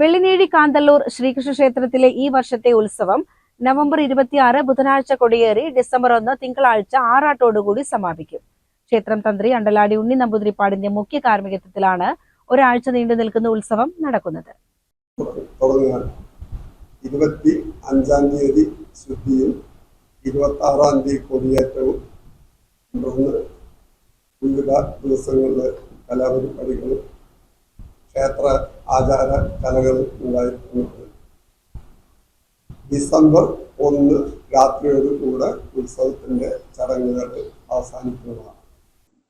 വെള്ളിനേഴി കാന്തല്ലൂർ ശ്രീകൃഷ്ണ ക്ഷേത്രത്തിലെ ഈ വർഷത്തെ ഉത്സവം നവംബർ ഇരുപത്തിയാറ് ബുധനാഴ്ച കൊടിയേറി ഡിസംബർ ഒന്ന് തിങ്കളാഴ്ച ആറാട്ടോടുകൂടി സമാപിക്കും. ക്ഷേത്രം തന്ത്രി അണ്ടലാടി ഉണ്ണി നമ്പൂതിരിപ്പാടിന്റെ മുഖ്യ കാർമ്മികത്വത്തിലാണ് ഒരാഴ്ച നീണ്ടു നിൽക്കുന്ന ഉത്സവം നടക്കുന്നത്. ഇരുപത്തി അഞ്ചാം തീയതി ശുദ്ധിയും ഇരുപത്തി ആറാം തീയതി കൊടിയേറ്റവും തുടർന്ന് വിവിധ ദിവസങ്ങളിലെ കലാപരിപാടികളും ക്ഷേത്ര ആചാര കലകൾ ഉണ്ടായിട്ടുണ്ട് ഡിസംബർ ഒന്ന് രാത്രിയോടുകൂടെ ഉത്സവത്തിന്റെ ചടങ്ങുകൾ അവസാനിക്കുന്നതാണ്.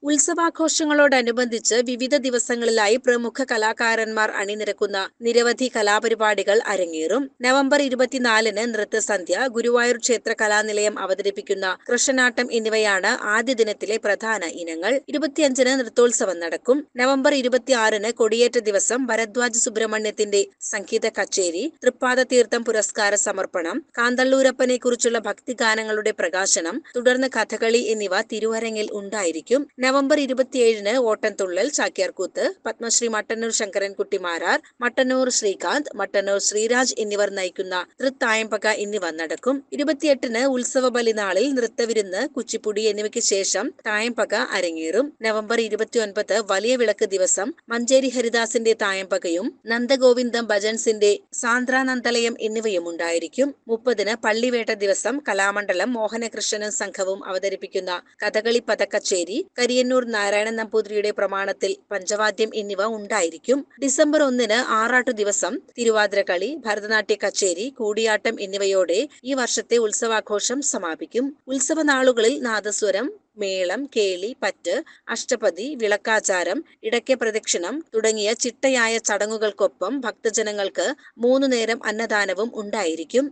ഉത്സവാഘോഷങ്ങളോടനുബന്ധിച്ച് വിവിധ ദിവസങ്ങളിലായി പ്രമുഖ കലാകാരന്മാർ അണിനിരക്കുന്ന നിരവധി കലാപരിപാടികൾ അരങ്ങേറും. നവംബർ ഇരുപത്തിനാലിന് നൃത്തസന്ധ്യ ഗുരുവായൂർ ക്ഷേത്ര കലാനിലയം അവതരിപ്പിക്കുന്ന കൃഷ്ണനാട്ടം എന്നിവയാണ് ആദ്യ ദിനത്തിലെ പ്രധാന ഇനങ്ങൾ. ഇരുപത്തിയഞ്ചിന് നൃത്തോത്സവം നടക്കും. നവംബർ ഇരുപത്തിയാറിന് കൊടിയേറ്റ ദിവസം ഭരദ്വാജ് സുബ്രഹ്മണ്യത്തിന്റെ സംഗീത കച്ചേരി തൃപ്പാദ തീർത്ഥം പുരസ്കാര സമർപ്പണം കാന്തള്ളൂരപ്പനെ കുറിച്ചുള്ള ഭക്തിഗാനങ്ങളുടെ പ്രകാശനം തുടർന്ന് കഥകളി എന്നിവ തിരുവരങ്ങിൽ ഉണ്ടായിരിക്കും. നവംബർ ഇരുപത്തിയേഴിന് ഓട്ടൻതുള്ളൽ ചാക്യാർകൂത്ത് പത്മശ്രീ മട്ടന്നൂർ ശങ്കരൻകുട്ടി മാരാർ മട്ടന്നൂർ ശ്രീകാന്ത് മട്ടന്നൂർ ശ്രീരാജ് എന്നിവർ നയിക്കുന്ന തൃത്തായമ്പക എന്നിവ നടക്കും. ഇരുപത്തിയെട്ടിന് ഉത്സവ ബലിനാളിൽ നൃത്തവിരുന്ന് കുച്ചിപ്പുടി എന്നിവയ്ക്ക് ശേഷം തായമ്പക അരങ്ങേറും. നവംബർ ഇരുപത്തിയൊൻപത് വലിയ വിളക്ക് ദിവസം മഞ്ചേരി ഹരിദാസിന്റെ തായമ്പകയും നന്ദഗോവിന്ദം ഭജൻസിന്റെ സാന്ദ്രാനന്ദലയം എന്നിവയും ഉണ്ടായിരിക്കും. മുപ്പതിന് പള്ളിവേട്ട ദിവസം കലാമണ്ഡലം മോഹനകൃഷ്ണനും സംഘവും അവതരിപ്പിക്കുന്ന കഥകളി പദക്കച്ചേരി കരിയന്നൂർ നാരായണൻ നമ്പൂതിരിയുടെ പ്രമാണത്തിൽ പഞ്ചവാദ്യം എന്നിവ ഉണ്ടായിരിക്കും. ഡിസംബർ ഒന്നിന് ആറാട്ടു ദിവസം തിരുവാതിരക്കളി ഭരതനാട്യ കച്ചേരി കൂടിയാട്ടം എന്നിവയോടെ ഈ വർഷത്തെ ഉത്സവാഘോഷം സമാപിക്കും. ഉത്സവ നാളുകളിൽ നാദസ്വരം മേളം കേളി പറ്റ് അഷ്ടപതി വിളക്കാചാരം ഇടയ്ക്ക് പ്രദക്ഷിണം തുടങ്ങിയ ചിട്ടയായ ചടങ്ങുകൾക്കൊപ്പം ഭക്തജനങ്ങൾക്ക് മൂന്നു നേരം അന്നദാനവും ഉണ്ടായിരിക്കും.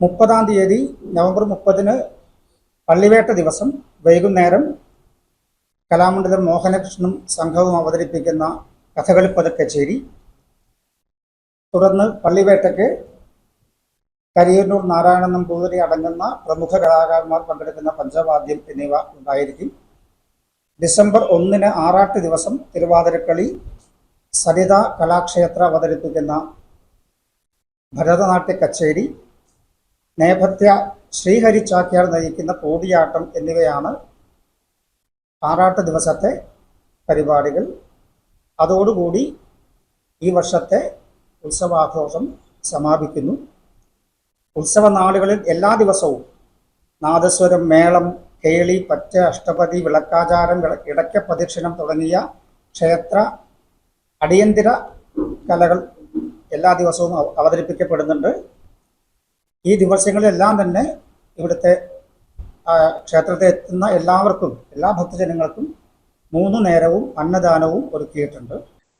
മുപ്പതാം തീയതി നവംബർ മുപ്പതിന് പള്ളിവേട്ട ദിവസം വൈകുന്നേരം കലാമണ്ഡലം മോഹനകൃഷ്ണനും സംഘവും അവതരിപ്പിക്കുന്ന കഥകളി പതക്കച്ചേരി തുടർന്ന് പള്ളിവേട്ടയ്ക്ക് കരിയന്നൂർ നാരായണൻ നമ്പൂതിരി അടങ്ങുന്ന പ്രമുഖ കലാകാരന്മാർ പങ്കെടുക്കുന്ന പഞ്ചവാദ്യം എന്നിവ ഉണ്ടായിരിക്കും. ഡിസംബർ ഒന്നിന് ആറാട്ട് ദിവസം തിരുവാതിരക്കളി സരിത കലാക്ഷേത്ര അവതരിപ്പിക്കുന്ന ഭരതനാട്യ കച്ചേരി. നേപഥ്യ ശ്രീഹരി ചാക്യാർ നയിക്കുന്ന കൂടിയാട്ടം എന്നിവയാണ് ആറാട്ട് ദിവസത്തെ പരിപാടികൾ. അതോടുകൂടി ഈ വർഷത്തെ ഉത്സവാഘോഷം സമാപിക്കുന്നു. ഉത്സവ നാളുകളിൽ എല്ലാ ദിവസവും നാദസ്വരം മേളം കേളി പച്ച അഷ്ടപതി വിളക്കാചാരം വിള- ഇടയ്ക്ക പ്രദക്ഷിണം തുടങ്ങിയ ക്ഷേത്ര അടിയന്തര കലകൾ എല്ലാ ദിവസവും അവ- അവതരിപ്പിക്കപ്പെടുന്നുണ്ട്. ഈ ദിവസങ്ങളിലെല്ലാം തന്നെ ഇവിടുത്തെ ക്ഷേത്രത്തിൽ എത്തുന്ന എല്ലാവർക്കും എല്ലാ ഭക്തജനങ്ങൾക്കും മൂന്ന് നേരവും അന്നദാനവും ഒരുക്കിയിട്ടുണ്ട്.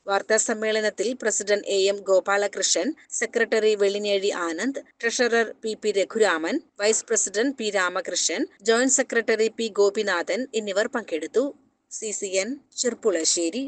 വാർത്താ സമ്മേളനത്തിൽ president A M Gopalakrishnan secretary Vellinezhi Anand treasurer P P Raghuraman vice president P Ramakrishnan joint secretary P Gopinathan എന്നിവർ പങ്കെടുത്തു. C C N Cherpulassery.